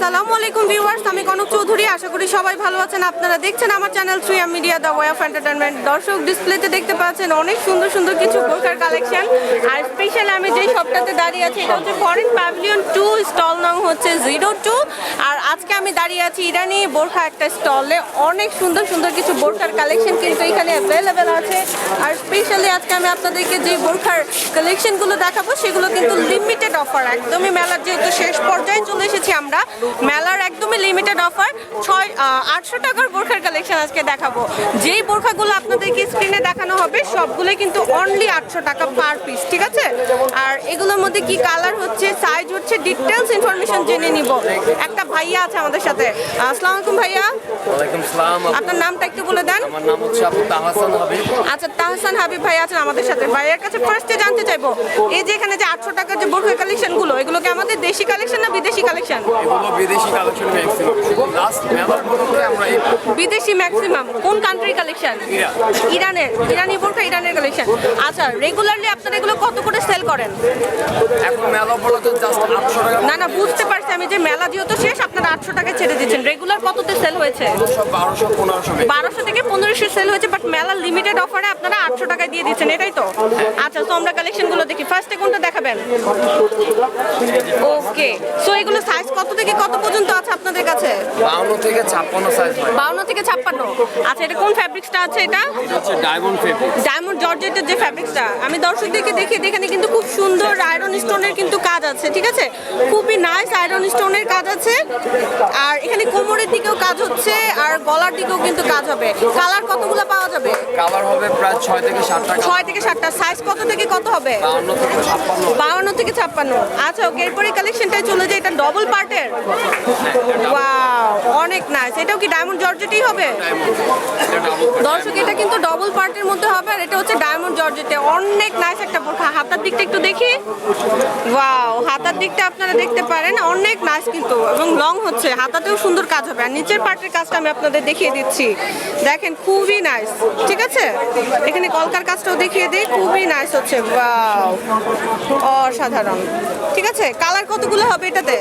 আসসালামু আলাইকুম ভিউয়ার্স, আমি কনক চৌধুরী। আশা করি সবাই ভালো আছেন, আপনারা দেখছেন আমার channel থ্রিয়া media, the way of entertainment দর্শক ডিসপ্লেতে দেখতে পাচ্ছেন অনেক সুন্দর সুন্দর কিছু বোরকার কালেকশন। আর স্পেশালি আমি যেই শপটাতে দাঁড়িয়ে আছি, এটা হচ্ছে ফরেন প্যাভিলিয়ন টু স্টল নং হচ্ছে জিরো টু আর আজকে আমি দাঁড়িয়ে আছি ইরানি বোরখা একটা স্টলে অনেক সুন্দর সুন্দর কিছু বোরখার কালেকশন কিন্তু এখানে অ্যাভেলেবেল আছে। আর স্পেশালি আজকে আমি আপনাদেরকে যে বোরখার কালেকশনগুলো দেখাবো, সেগুলো কিন্তু লিমিটেড অফার একদমই মেলার যেহেতু শেষ পর্যায়ে চলে এসেছি আমরা। মেলার একদমই লিমিটেড অফার ছয় আটশো টাকার বোরখার কালেকশন আজকে দেখাবো। যেই বোরখাগুলো আপনাদেরকে স্ক্রিনে দেখানো হবে সবগুলোই কিন্তু অনলি আটশো টাকা পার পিস ঠিক আছে? আর এগুলোর মধ্যে কি কালার হচ্ছে সাইজ হচ্ছে ডিটেলস ইনফরমেশন জেনে নিব। একটা ভাইয়া আছে আমাদের সাথে। আসসালামু আলাইকুম ভাইয়া। ওয়ালাইকুম সালাম। আপনার নামটা একটু বলে দেন। আমার নাম হচ্ছে আপু তাহাসান হাবিব। আচ্ছা তাহসান হাবিব ভাই আছেন আমাদের সাথে। ভাইয়ের কাছে ফার্স্টে জানতে চাইব এই যে এখানে যে আটশো টাকার যে বোরখা কালেকশনগুলো এগুলো কি আমাদের দেশি কালেকশন না বিদেশি কালেকশন বিদেশি কালেকশন ম্যাক্সিমাম। লাস্ট মেলার মধ্যে আমরা এই বিদেশি ম্যাক্সিমাম। কোন কান্ট্রি কালেকশন ইরানের ইরানি বোরকা ইরানের কালেকশন আচ্ছা রেগুলারলি আপনারা এগুলো কত করে সেল করেন? এখন মেলা জাস্ট আটশো টাকা। না না বুঝতে পারছি আমি যে মেলা যেহেতু শেষ আটশো টাকায় ছেড়ে দিচ্ছেন রেগুলার কততে সেল হয়েছে? বারোশো থেকে পনেরোশো সেল হয়েছে বাট মেলার লিমিটেড অফারে আপনারা আটশো টাকায় দিয়ে দিচ্ছেন এটাই তো। আচ্ছা তো আমরা কালেকশনগুলো দেখি। ফার্স্টে কোনটা দেখাবেন? ওকে সো এগুলো সাইজ কত থেকে কত পর্যন্ত আছে আপনাদের কাছে? বাউন্ন থেকে ছাপ্পান্ন সাইজ হয়। বাউন্ন থেকে ছাপ্পান্ন। আচ্ছা এটা কোন ফ্যাব্রিক্সটা আছে এটা? হচ্ছে ডায়মন্ড ডায়মন্ড জর্জেটের যে ফ্যাব্রিক্সটা আমি দর্শকদেরকে দেখে এখানে কিন্তু খুব সুন্দর আয়রন স্টোনের কিন্তু কাজ আছে ঠিক আছে? খুবই নাইস আয়রন স্টোনের কাজ আছে। আর এখানে কোমরের দিকেও কাজ হচ্ছে আর গলার দিকেও কিন্তু কাজ হবে। কালার কতগুলো পাওয়া যাবে? কালার হবে প্রায় ছয় থেকে সাত টাকা ছয় থেকে সাতটা। সাইজ কত থেকে কত হবে? বাউন্ন থেকে ছাপ্পান্ন। আচ্ছা ওকে এরপরে কালেকশনটাই চলে যায় এটা ডবল পার্টের ওয়াও অনেক নাইস এটাও কি ডায়মন্ড জর্জেটই হবে? দর্শক এটা কিন্তু ডবল পার্টের মধ্যে হবে আর এটা হচ্ছে ডায়মন্ড জর্জেটে অনেক নাইস একটা বোরখা। হাতার দিকটা একটু দেখি। ওয়াও হাতার দিকটা আপনারা দেখতে পারেন। অনেক নাইস কিন্তু এবং লং হচ্ছে। হাতাতেও সুন্দর কাজ হবে। আর নিচের পার্টের কাজটা আমি আপনাদের দেখিয়ে দিচ্ছি। দেখেন খুবই নাইস ঠিক আছে? এখানে কলকার কাজটাও দেখিয়ে দিই। খুবই নাইস হচ্ছে। অসাধারণ। ঠিক আছে? কালার কতগুলো হবে এটাতে?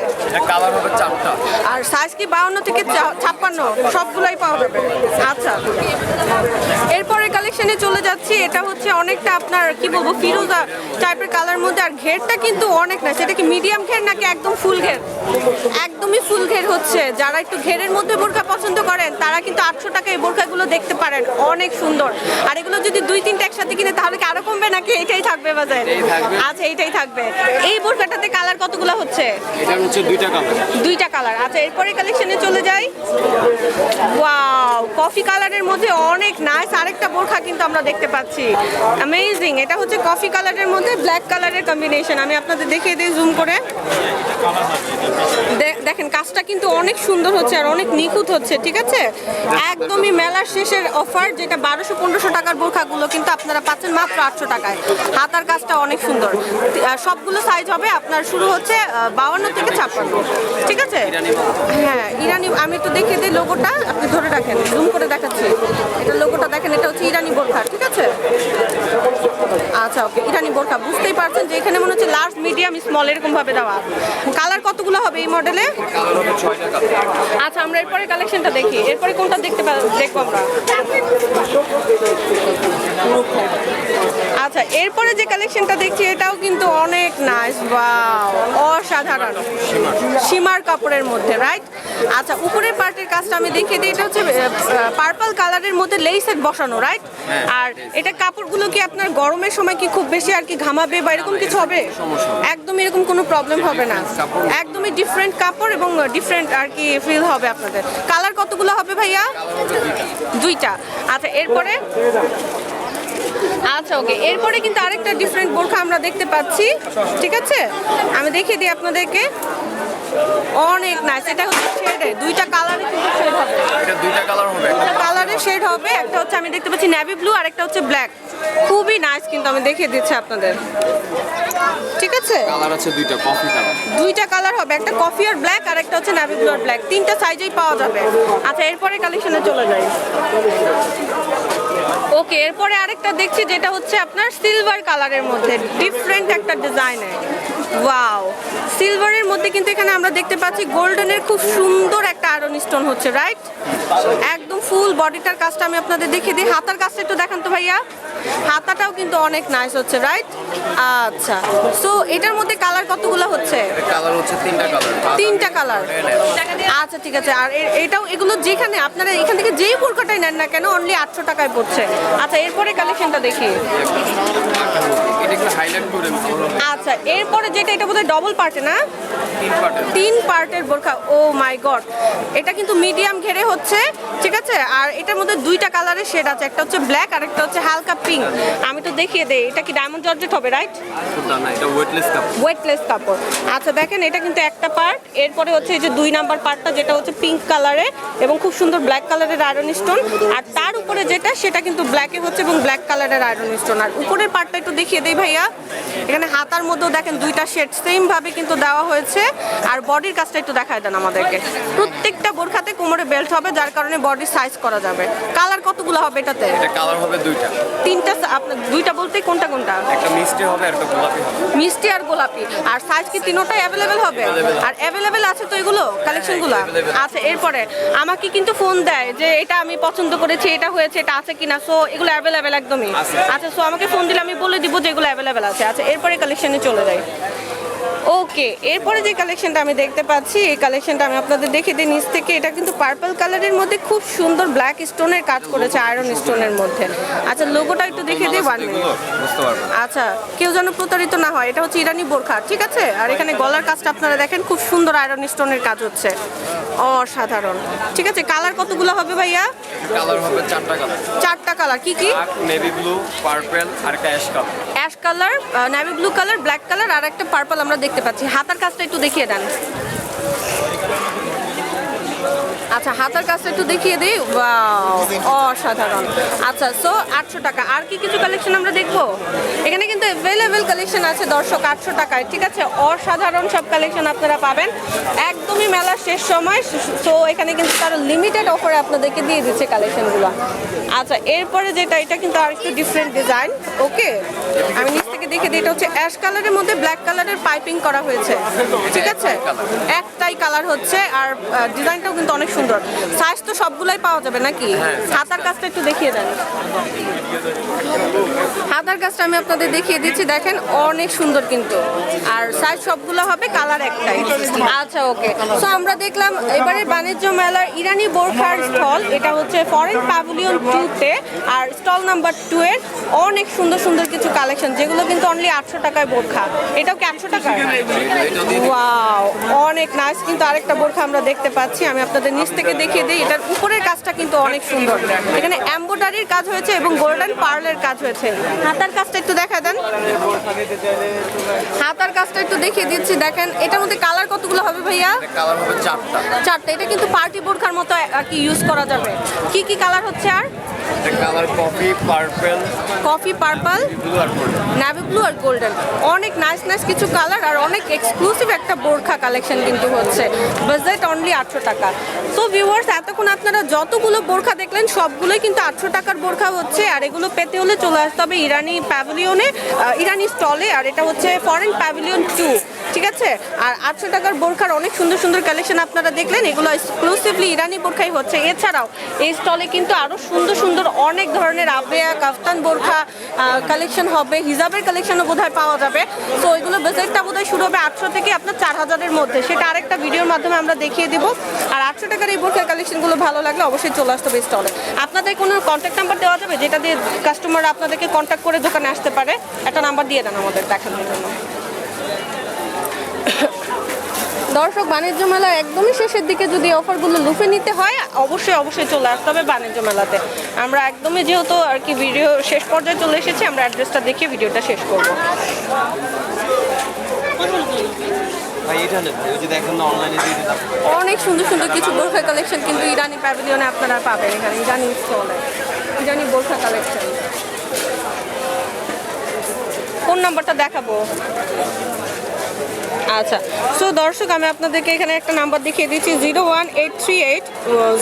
কালার হবে চারটা। আর সাইজ কি? বাউন্ন থেকে ছাপ্পান্ন? সবগুলোই পাওয়া যাবে। আচ্ছা। এরপরে কালেকশনে চলে যাচ্ছি। এটা হচ্ছে অনেকটা আপনার কি বলব ফিরোজা টাইপের কালার মধ্যে। আর ঘেরটা কিন্তু অনেক না সেটা কি মিডিয়াম ঘের নাকি একদম ফুল ঘের? একদমই ফুল ঘের হচ্ছে। যারা একটু ঘেরের মধ্যে বোরখা পছন্দ করেন তারা কিন্তু আটশো টাকা এই বোরখাগুলো দেখতে পারেন। অনেক সুন্দর। আর এগুলো যদি দুই তিনটা একসাথে কিনে তাহলে কি আরও কমবে নাকি এটাই থাকবে বাজারে? আচ্ছা এইটাই থাকবে। এই বোরখাটাতে কালার কতগুলো হচ্ছে? এটা হচ্ছে দুইটা কালার দুইটা কালার আচ্ছা এরপরে কালেকশনে চলে যাই। ওয়াও কফি কালারের মধ্যে অনেক নাইস আরেকটা বোরখা কিন্তু আমরা দেখতে পাচ্ছি। অ্যামেজিং এটা হচ্ছে কফি কালারের মধ্যে ব্ল্যাক কালারের কম্বিনেশন আমি আপনাদের দেখিয়ে দিই জুম করে। দেখেন, কাজটা কিন্তু অনেক সুন্দর হচ্ছে আর অনেক নিখুঁত হচ্ছে, ঠিক আছে? একদমই মেলার শেষের অফার যেটা বারোশো, পনেরোশো টাকার বোরখাগুলো কিন্তু আপনারা পাচ্ছেন মাত্র আটশো টাকায়। হাতার কাজটা অনেক সুন্দর। সবগুলো সাইজ হবে, আপনার শুরু হচ্ছে বাউন্ন থেকে ছাপ্পান্ন, ঠিক আছে? হ্যাঁ ইরানি, আমি একটু দেখিয়ে দিই লোগোটা আপনি ধরে রাখেন জুম করে দেখাচ্ছি। এটা লোগোটা দেখেন, এটা হচ্ছে ইরানি বোরখা আছে আচ্ছা ওকে। ইরানি বোরকা বুঝতেই পারছেন যে এখানে মনে হচ্ছে লার্জ মিডিয়াম স্মল এরকম ভাবে দেওয়া। কালার কতগুলো হবে এই মডেলে আচ্ছা আমরা এরপরে কালেকশনটা দেখি। এরপরে কোনটা দেখতে দেখব আমরা? আচ্ছা এরপরে যে কালেকশনটা দেখছি এটাও কিন্তু অনেক নাইস বা অসাধারণ। সীমার কাপড়ের মধ্যে রাইট আচ্ছা উপরের পার্টের কাজটা আমি দেখিয়ে দিই এটা হচ্ছে পার্পল কালারের মধ্যে লেসেট বসানো রাইট আর এটা কাপড়গুলো কি আপনার গরমের সময় কি খুব বেশি আর কি ঘামাবে বা এরকম কিছু হবে? একদম এরকম কোনো প্রবলেম হবে না। একদমই ডিফারেন্ট কাপড় এবং ডিফারেন্ট আর কি ফিল হবে আপনাদের। কালার কতগুলো হবে ভাইয়া? দুইটা। আচ্ছা এরপরে? আচ্ছা ওকে। এরপরে কিন্তু আরেকটা ডিফারেন্ট বোরখা আমরা দেখতে পাচ্ছি। ঠিক আছে? আমি দেখিয়ে দিই আপনাদেরকে। অনেক নাইস এটা হচ্ছে শেডে দুইটা কালারে কিন্তু শেড হবে। এটা দুইটা কালার হবে। দুইটা কালারের শেড হবে। একটা হচ্ছে আমি দেখতে পাচ্ছি নেভি ব্লু আর একটা হচ্ছে ব্ল্যাক খুবই নাইস কিন্তু আমি দেখিয়ে দিচ্ছি আপনাদের। ঠিক আছে? কালার আছে দুইটা কফি কালার দুইটা কালার হবে। একটা কফি আর ব্ল্যাক আর একটা হচ্ছে নাভি ব্লু আর ব্ল্যাক তিনটা সাইজেই পাওয়া যাবে। আচ্ছা এরপরে কালেকশনে চলে যাই। ওকে, এরপরে আরেকটা দেখছি যেটা হচ্ছে আপনার সিলভার কালারের মধ্যে ডিফারেন্ট একটা ডিজাইনের ওয়াও সিলভারের মধ্যে কিন্তু এখানে আমরা দেখতে পাচ্ছি গোল্ডেনের খুব সুন্দর একটা আয়রন স্টোন হচ্ছে রাইট একদম ফুল বডিটার কাজটা আমি আপনাদের দেখিয়ে দিই। হাতার কাজটা একটু দেখান তো ভাইয়া। হাতাটাও কিন্তু অনেক নাইস হচ্ছে রাইট আচ্ছা সো এটার মধ্যে কালার কতগুলো হচ্ছে? কালার হচ্ছে তিনটা কালার তিনটা কালার আচ্ছা ঠিক আছে আর এটাও এগুলো যেখানে আপনারা এখান থেকে যেই বোরকাটাই নেন না কেন অনলি আটশো টাকায় পড়ছে। আচ্ছা এরপরে কালেকশনটা দেখি। আচ্ছা এরপরে যেটা এটা বোধহয় ডবল পার্টে না? তিন পার্টের বোরখা। ও মাই গড এটা কিন্তু মিডিয়াম ঘেরে হচ্ছে ঠিক আছে? আর এটার মধ্যে দুইটা কালারের শেড আছে। একটা হচ্ছে ব্ল্যাক আর একটা হচ্ছে হালকা পিঙ্ক আমি তো দেখিয়ে দেই এটা কি ডায়মন্ড জর্জেট হবে রাইট ওয়েটলেস কাপড়। আচ্ছা দেখেন এটা কিন্তু একটা পার্ট এরপরে হচ্ছে এই যে দুই নাম্বার পার্টটা যেটা হচ্ছে পিঙ্ক কালারে এবং খুব সুন্দর ব্ল্যাক কালারের আয়রন স্টোন আর তার উপরে যেটা সেটা কিন্তু ব্ল্যাকে হচ্ছে এবং ব্ল্যাক কালারের আয়রন স্টোন আর উপরের পার্টটা একটু দেখিয়ে দেই ভাইয়া। এখানে হাতার মধ্যেও দেখেন দুইটা শেড সেম ভাবে কিন্তু দেওয়া হয়েছে। আর বডির কাজটা একটু দেখায় দেন আমাদেরকে। প্রত্যেকটা বোরখাতে কোমরে বেল্ট হবে যার কারণে বডির সাইজ করা যাবে। কালার কতগুলো হবে এটাতে? এটা কালার হবে দুইটা। তিনটা আপনার দুইটা বলতে কোনটা কোনটা? একটা মিষ্টি হবে আর একটা গোলাপি হবে। মিষ্টি আর গোলাপি। আর সাইজ কি তিনোটাই অ্যাভেলেবেল হবে? আর অ্যাভেলেবেল আছে তো এগুলো? কালেকশনগুলো available। আচ্ছা এরপরে আমাকে কিন্তু ফোন দেয় যে এটা আমি পছন্দ করেছি এটা হয়েছে এটা আছে কিনা? সো এগুলো অ্যাভেলেবেল একদমই। আছে। আচ্ছা সো আমাকে ফোন দিলে আমি বলে দিব যে এগুলো অ্যাভেলেবেল আছে। আচ্ছা এরপরে কালেকশনে চলে যাই। ওকে এরপরে যে কালেকশনটা আমি দেখতে পাচ্ছি এই কালেকশনটা আমি আপনাদের দেখে দিই। নিচ থেকে এটা কিন্তু পার্পল কালারের মধ্যে খুব সুন্দর ব্ল্যাক স্টোনের কাজ করেছে আয়রন স্টোনের মধ্যে। আচ্ছা লোগোটা একটু দেখে দিই ওয়ান আচ্ছা কেউ যেন প্রতারিত না হয় এটা হচ্ছে ইরানি বোরখা ঠিক আছে? আর এখানে গলার কাজটা আপনারা দেখেন খুব সুন্দর আয়রন স্টোনের কাজ হচ্ছে। অসাধারণ। ঠিক আছে কালার কতগুলো হবে ভাইয়া? কালার হবে চারটা কালার চারটা কালার কি কি? নেভি ব্লু পার্পল আর ash colour ash colour navy blue colour black colour আর একটা পার্পল আমরা দেখতে পাচ্ছি। হাতার কাজটা একটু দেখিয়ে দেন। আচ্ছা হাতার কাজটা একটু দেখিয়ে দিই। অসাধারণ। আচ্ছা সো আটশো টাকা। আর কি কিছু কালেকশন আমরা দেখব? এখানে কিন্তু অ্যাভেলেবেল কালেকশন আছে, দর্শক, আটশো টাকায়। ঠিক আছে? অসাধারণ সব কালেকশন আপনারা পাবেন। একদমই মেলার শেষ সময় সো এখানে কিন্তু তারা লিমিটেড অফারে আপনাদেরকে দিয়ে দিচ্ছে কালেকশনগুলো আচ্ছা এরপরে যেটা, এটা কিন্তু আর একটু ডিফারেন্ট ডিজাইন ওকে আমি নিচ থেকে দেখে দিই, এটা হচ্ছে অ্যাশ কালারের মধ্যে ব্ল্যাক কালারের পাইপিং করা হয়েছে, ঠিক আছে? একটাই কালার হচ্ছে, আর ডিজাইনটাও কিন্তু অনেক সুন্দর। সাইজ তো সবগুলাই পাওয়া যাবে নাকি? হাতার কাজটা একটু দেখিয়ে দেন। হাতার কাজটা আমি আপনাদের দেখিয়ে দিচ্ছি, দেখেন, অনেক সুন্দর কিন্তু। আর সাইজ সবগুলো হবে কালার একটাই। আচ্ছা ওকে সো আমরা দেখলাম এবারে বাণিজ্য মেলার ইরানি বোরখার স্টল, এটা হচ্ছে ফরেন প্যাভিলিয়ন টুতে, আর স্টল নাম্বার টু এর অনেক সুন্দর সুন্দর কিছু কালেকশন, যেগুলো কিন্তু অনলি আটশো টাকায় বোরখা। এটাও কি আটশো টাকায়? ওয়াও অনেক নাইস কিন্তু আরেকটা বোরখা আমরা দেখতে পাচ্ছি, আমি আপনাদের নিচ থেকে দেখিয়ে দিই, এটার উপরের কাজটা কিন্তু অনেক সুন্দর। এখানে এমব্রয়ডারির কাজ হয়েছে এবং গোল্ডেন পার্লের কাজ হয়েছে। হাতার কাজটা একটু দেখা দেন। হাতার কাজটা একটু দেখিয়ে দিচ্ছি, দেখেন, এটার মধ্যে কালার কতগুলো হবে ভাইয়া? কালার হবে চারটা। চারটা। এটা কিন্তু পার্টি বোরখার মতো কি ইউজ করা যাবে। কি কি কালার হচ্ছে আর? Colour coffee purple coffee purple navy blue আর গোল্ডেন অনেক নাইস নাইস কিছু কালার আর অনেক এক্সক্লুসিভ একটা বোরখা কালেকশন কিন্তু হচ্ছে। বাজেট অনলি আটশো টাকা। সো ভিউয়ার্স এতক্ষণ আপনারা যতগুলো বোরখা দেখলেন সবগুলোই কিন্তু আটশো টাকার বোরখা হচ্ছে। আর এগুলো পেতে হলে চলে আসতে হবে ইরানি প্যাভিলিয়নে ইরানি স্টলে আর এটা হচ্ছে ফরেন প্যাভিলিয়ন টু ঠিক আছে? আর আটশো টাকার বোরখার অনেক সুন্দর সুন্দর কালেকশন আপনারা দেখলেন। এগুলো এক্সক্লুসিভলি ইরানি বোরখাই হচ্ছে। এছাড়াও এই স্টলে কিন্তু আরও সুন্দর সুন্দর অনেক ধরনের আবেয়া কাফতান বোরখা কালেকশন হবে। হিজাবের কালেকশনও বোধহয় পাওয়া যাবে। তো এগুলো বেসেটটা বোধহয় শুরু হবে আটশো থেকে আপনার চার হাজারের মধ্যে। সেটা আরেকটা ভিডিওর মাধ্যমে আমরা দেখিয়ে দিব। আর আটশো টাকার এই বোরখার কালেকশনগুলো ভালো লাগলে অবশ্যই চলে আসতে হবে স্টলে আপনাদের কোনো কন্ট্যাক্ট নাম্বার দেওয়া যাবে? যেটা দিয়ে কাস্টমার আপনাদেরকে কন্ট্যাক্ট করে দোকানে আসতে পারে? একটা নাম্বার দিয়ে দেন আমাদের দেখানোর জন্য। দর্শক বাণিজ্য মেলা একদমই শেষের দিকে যদি অফারগুলো লুফে নিতে হয় অবশ্যই অবশ্যই চলে আসতে হবে বাণিজ্য মেলাতে। আমরা একদমই যেহেতু আর কি ভিডিও শেষ পর্যায়ে চলে এসেছি আমরা অ্যাড্রেসটা দেখিয়ে ভিডিওটা শেষ করব। অনেক সুন্দর সুন্দর কিছু বোরখা কালেকশন কিন্তু ইরানি প্যাভিলিয়নে আপনারা পাবেন এখানে ইরানি স্টলে ইরানি বোরখা কালেকশন। কোন নাম্বারটা দেখাবো। আচ্ছা সো দর্শক, আমি আপনাদেরকে এখানে একটা নাম্বার দেখিয়ে দিচ্ছি zero one eight three eight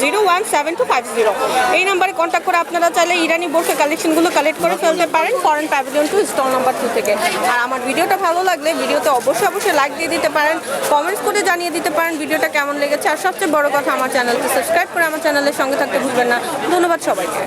zero one seven two five zero এই নাম্বারে কন্ট্যাক্ট করে আপনারা চাইলে ইরানি বোরকা কালেকশনগুলো কালেক্ট করে ফেলতে পারেন foreign pavilion two stall number two থেকে। আর আমার ভিডিওটা ভালো লাগলে ভিডিওতে অবশ্যই অবশ্যই লাইক দিয়ে দিতে পারেন কমেন্টস করে জানিয়ে দিতে পারেন ভিডিওটা কেমন লেগেছে। আর সবচেয়ে বড় কথা, আমার চ্যানেলকে সাবস্ক্রাইব করে আমার চ্যানেলের সঙ্গে থাকতে ভুলবেন না। ধন্যবাদ সবাইকে।